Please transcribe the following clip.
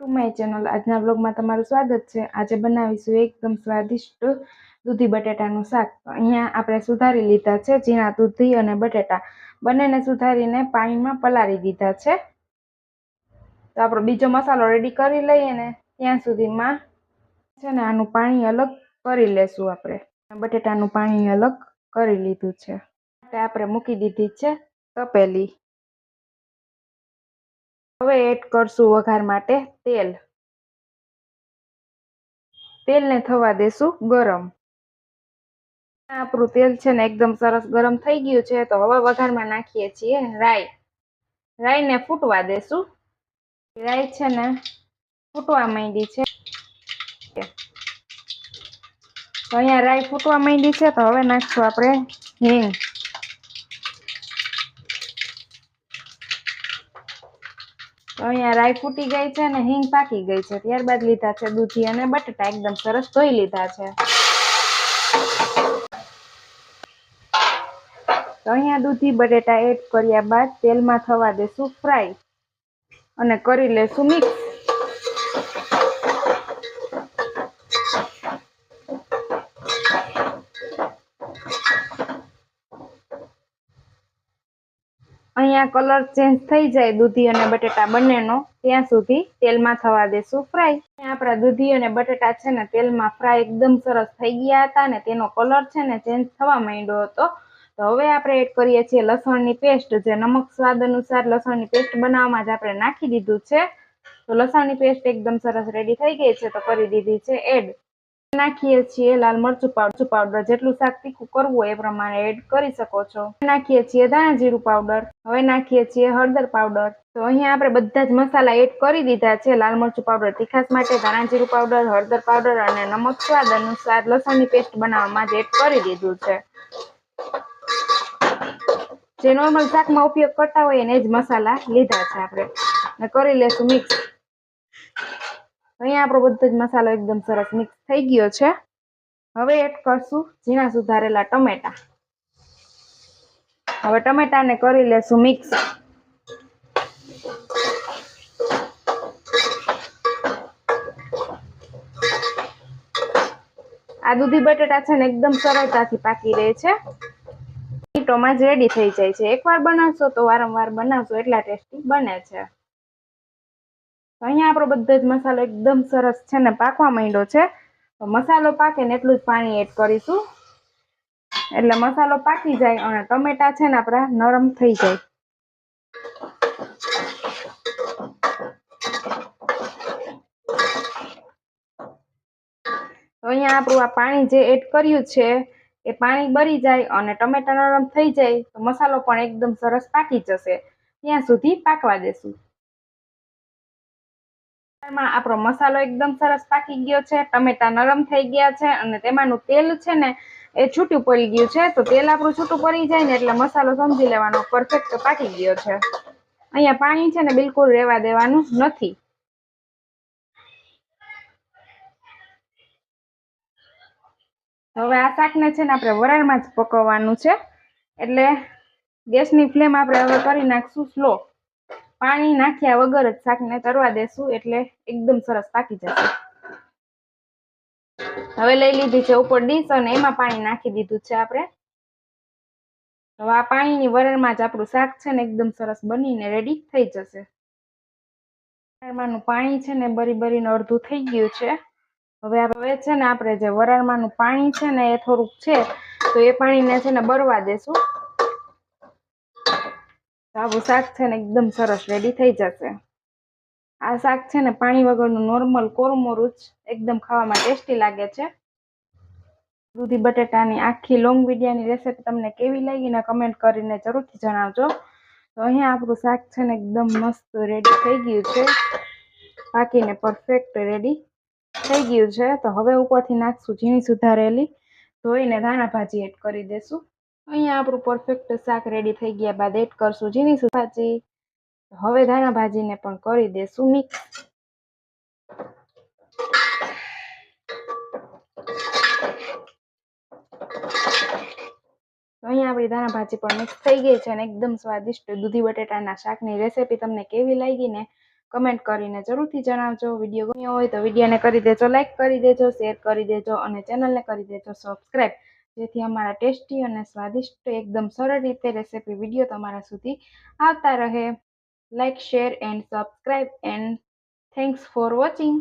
To my channel. આજના બ્લોગમાં તમારું સ્વાગત છે. આજે બનાવીશું એકદમ સ્વાદિષ્ટ દૂધી બટેટાનું શાક. અહીંયા આપણે સુધારી લીધા છે ઝીણા દૂધી અને બટેટા. બંનેને સુધારીને પાણીમાં પલાળી દીધા છે. તો આપણો બીજો મસાલો રેડી કરી લઈએ ને ત્યાં સુધીમાં છે ને આનું પાણી અલગ કરી લેશું આપણે. બટેટાનું પાણી અલગ કરી લીધું છે. આપણે મૂકી દીધી છે તપેલી. હવે એડ કરશું વઘાર માટે તેલ. તેલને થવા દેશું ગરમ. આપણું તેલ છે ને એકદમ સરસ ગરમ થઈ ગયું છે, તો હવે વઘારમાં નાખીએ છીએ રાઈ. રાઈને ફૂટવા દેશું. રાઈ છે ને ફૂટવા માંડી છે. તો અહીંયા રાઈ ફૂટવા માંડી છે, તો હવે નાખશું આપણે હિંગ. અહીંયા રાઈ ફૂટી ગઈ છે અને હિંગ પાકી ગઈ છે. ત્યારબાદ લીધા છે દૂધી અને બટાટા એકદમ સરસ ધોઈ લીધા છે. તો અહીંયા દૂધી, બટેટા એડ કર્યા બાદ તેલમાં થવા દેશું ફ્રાય. અને કરી લેશું મિક્સ. અહીંયા કલર ચેન્જ થઈ જાય દૂધી અને બટેટા બંનેનો, ત્યાં સુધી તેલમાં થવા દેશું ફ્રાય આપણા દૂધી અને બટેટા છે ને, તેલમાં ફ્રાય એકદમ સરસ થઈ ગયા હતા ને, તેનો કલર છે ને ચેન્જ થવા માંડ્યો હતો. તો હવે આપણે એડ કરીએ છીએ લસણની પેસ્ટ જે નમક સ્વાદ અનુસાર લસણની પેસ્ટ બનાવવામાં જ આપણે નાખી દીધું છે. તો લસણની પેસ્ટ એકદમ સરસ રેડી થઈ ગઈ છે, તો કરી દીધી છે એડ નાખીએ છીએ લાલ મરચું પાવડર પાવડર જેટલું શાક તીખું કરવું એ પ્રમાણે એડ કરી શકો છો. નાખીએ છીએ ધાણા જીરું પાવડર હવે નાખીએ છીએ હળદર પાવડર તો અહીંયા આપણે બધા જ મસાલા એડ કરી દીધા છે. લાલ મરચું પાવડર તીખાસ માટે ધાણા જીરું પાવડર હળદર પાવડર અને નમક સ્વાદ અનુસાર લસણની પેસ્ટ બનાવવામાં જ એડ કરી દીધું છે. જે નોર્મલ શાકમાં ઉપયોગ કરતા હોય એને જ મસાલા લીધા છે આપણે. કરી લેશું મિક્સ અહીંયા આપણો બધો જ મસાલો એકદમ સરસ મિક્સ થઈ ગયો છે. હવે એડ કરશું ઝીણા સુધારેલા ટમેટા. હવે ટમેટાને કરી લેશું મિક્સ આ દૂધી બટેટા છે ને એકદમ સરળતાથી પાકી રહે છે. ટોમાં જ રેડી થઈ જાય છે. એકવાર બનાવશો તો વારંવાર બનાવશો એટલા ટેસ્ટી બને છે. અહીંયા આપણો બધો જ મસાલો એકદમ સરસ છે ને પાકવા માંડ્યો છે. તો મસાલો પાકે ને એટલું જ પાણી એડ કરીશું. એટલે મસાલો પાકી જાય અને ટમેટા છે ને આપણા નરમ થઈ જાય. તો અહીંયા આપણું આ પાણી જે એડ કર્યું છે એ પાણી બળી જાય અને ટમેટા નરમ થઈ જાય. તો મસાલો પણ એકદમ સરસ પાકી જશે. ત્યાં સુધી પાકવા દેશું. આપણો મસાલો એકદમ સરસ પાકી ગયો છે, ટમેટા નરમ થઈ ગયા છે અને તેમાંનું તેલ છે ને એ છૂટું પડી ગયું છે. તો તેલ આપણું છૂટું પડી જાય ને એટલે મસાલો સમજી લેવાનો પરફેક્ટ પાકી ગયો છે. અહીંયા પાણી છે ને બિલકુલ રહેવા દેવાનું નથી. હવે આ શાકને છે ને આપણે વરાળમાં જ પકવવાનું છે. એટલે ગેસની ફ્લેમ આપણે હવે કરી નાખશું સ્લો. પાણી નાખ્યા વગર જ શાકને તરવા દેશું એટલે એકદમ સરસ પાકી જશે. હવે લઈ લીધી છે ઉપર ડીશ અને એમાં પાણી નાખી દીધું છે આપણે. હવે આ પાણીની વરાળમાં જ આપણું શાક છે ને એકદમ સરસ બનીને રેડી થઈ જશે. વરાળમાંનું પાણી છે ને બરી બરીને અડધું થઈ ગયું છે. હવે હવે છે ને આપણે જે વરાળમાંનું પાણી છે ને એ થોડુંક છે તો એ પાણીને છે ને બરવા દેશું. આપણું શાક છે ને એકદમ સરસ રેડી થઈ જશે. આ શાક છે ને પાણી વગરનું નોર્મલ કોરમોરું જ એકદમ ખાવામાં ટેસ્ટી લાગે છે. દૂધી, બટેટાની આખી લોંગ વિડિયાની રેસીપી તમને કેવી લાગી ને કમેન્ટ કરીને જરૂરથી જણાવજો. તો અહીંયા આપણું શાક છે ને એકદમ મસ્ત રેડી થઈ ગયું છે. પાકીને પરફેક્ટ રેડી થઈ ગયું છે. તો હવે ઉપરથી નાખશું ઝીણી સુધારેલી. ધોઈને ધાણા ભાજી એડ કરી દેશું. અહીંયા આપણું પરફેક્ટ શાક રેડી થઈ ગયા બાદ એડ કરશું. ઝીણી ભાજી. હવે ધાણા ભાજીને પણ કરી દેશું મિક્સ અહીંયા આપણી ધાણા ભાજી પણ મિક્સ થઈ ગઈ છે અને એકદમ સ્વાદિષ્ટ દૂધી બટેટાના શાકની રેસીપી તમને કેવી લાગી ને કમેન્ટ કરીને જરૂરથી જણાવજો. વીડિયો ગમ્યો હોય તો વિડીયોને કરી દેજો લાઇક કરી દેજો શેર કરી દેજો અને ચેનલને કરી દેજો સબસ્ક્રાઈબ જેથી અમારા ટેસ્ટી અને સ્વાદિષ્ટ એકદમ સરળ રીતે રેસેપી વીડિયો તમારા સુધી આવતા રહે. Like share and subscribe and thanks for watching